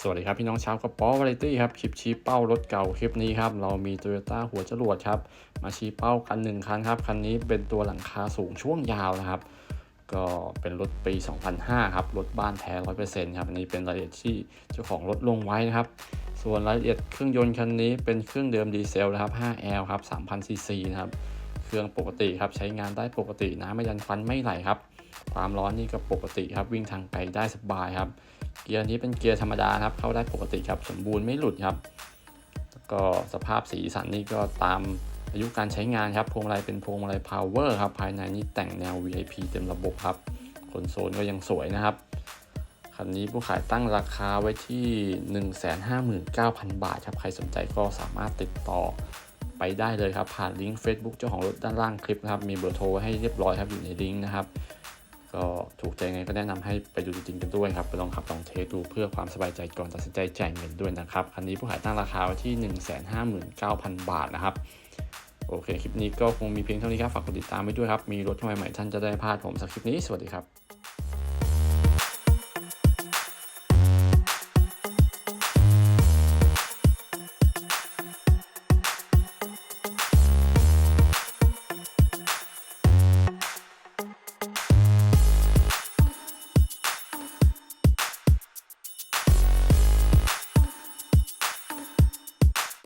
สวัสดีครับ พี่น้องชาวกระป๋อวาไรตี้ครับ คลิปชี้เป้ารถเก่าคลิปนี้ครับ เรามี Toyota หัวจรวดครับ มาชี้เป้ากันหนึ่งคันครับ คันนี้เป็นตัวหลังคาสูงช่วงยาวนะครับ ก็เป็นรถปี 2005 ครับ รถบ้านแท้ 100%ครับอันนี้เป็นรายละเอียดที่เจ้าของรถลงไว้นะครับ ส่วนรายละเอียดเครื่องยนต์คันนี้เป็นเครื่องเดิมดีเซลนะครับ 5L ครับ 3,000ซีซีนะครับ เครื่องปกติครับใช้งานได้ปกติน้ำไม่ยันควันไม่ไหลครับ ความร้อนนี่ก็ปกติครับวิ่งทางไกลได้สบายครับ เกียร์นี้เป็นเกียร์ธรรมดาครับเข้าได้ปกติครับสมบูรณ์ไม่หลุดครับแล้วก็สภาพสีสันนี่ก็ตามอายุการใช้งานครับพวงมาลัยเป็นพวงมาลัย power ครับภายในนี่แต่งแนว VIP เต็มระบบครับคอนโซลก็ยังสวยนะครับคันนี้ผู้ขายตั้งราคาไว้ที่ 159,000 บาทครับ ใครสนใจก็สามารถติดต่อ ไปได้เลยครับ ผ่านลิงก์ Facebook เจ้าของรถด้านล่างคลิปนะครับ มีเบอร์โทรให้เรียบร้อยครับอยู่ในลิงก์นะครับ ก็ถูกใจไงก็แนะนำให้ไปดูจริงๆกันด้วยครับไปลองขับลองเทสดูเพื่อความสบายใจก่อนตัดสินใจจ่ายเงินด้วยนะครับคันนี้ผู้ขายตั้งราคาไว้ที่ 159,000 บาทนะครับโอเคคลิปนี้ก็คงมีเพียงเท่านี้ครับฝากกดติดตามไว้ด้วยครับมีรถใหม่ๆท่านจะได้พลาดผมสักคลิปนี้สวัสดีครับ